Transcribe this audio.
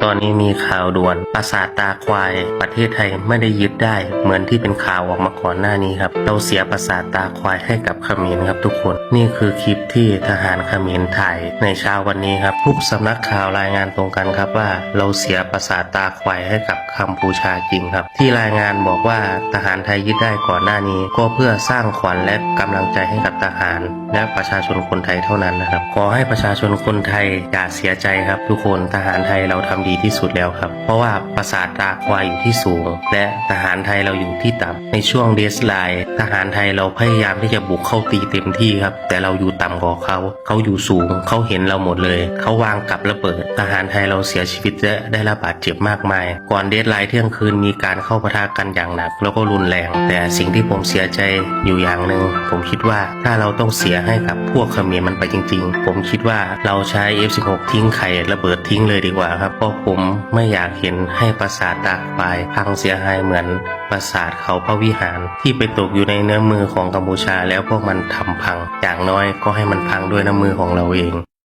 ตอนนี้มีข่าวด่วนปราสาทตาควาย ประเทศไทยไม่ได้ยึดได้ เหมือนที่เป็นข่าวออกมาก่อนหน้านี้ครับ เราเสียปราสาทตาควายให้กับเขมรครับทุกคน นี่คือคลิปที่ทหารเขมรถ่ายในเช้าวันนี้ครับทุกสำนักข่าวรายงานตรงกันครับว่า เราเสียปราสาทตาควายให้กับกัมพูชาจริงครับ ที่รายงานบอกว่าทหารไทยยึดได้ก่อนหน้านี้ ก็เพื่อสร้างขวัญและกำลังใจให้กับทหาร และประชาชนคนไทยเท่านั้นนะครับขอให้ประชาชนคนไทยอย่าเสียใจครับ ทุกคนทหารไทยเราทำดีที่สุดแล้วครับ เพราะว่าปราสาทตาควายอยู่ที่สูง และทหารไทยเราอยู่ที่ต่ำในช่วงเดสไลน์ทหารไทยเราพยายามที่จะบุกเข้าตีเต็มที่ครับ แต่เราอยู่ต่ำกว่าเขา เขาอยู่สูงเขาเห็นเราหมดเลย เขาวางกับระเบิด ทหารไทยเราเสียชีวิตและได้รับบาดเจ็บมากมาย ก่อนเดสไลน์เที่ยงคืนมีการเข้าปะทะกันอย่างหนัก แล้วก็รุนแรง แต่สิ่งที่ผมเสียใจอยู่อย่างหนึ่งผมคิดว่าถ้าเราต้องเสียให้กับพวกเขมรมันไปจริง ๆ ผมคิดว่าเราใช้ F16 ทิ้งไข่ระเบิดทิ้งเลยดีกว่าครับเพราะผมไม่อยากเห็นให้ปราสาทตากปลายพังเสียหายเหมือนปราสาทเขาพระวิหาร ที่ไปตกอยู่ในเนื้อมือของกัมพูชาแล้วพวกมันทำพัง อย่างน้อยก็ให้มันพังด้วยน้ำมือของเราเอง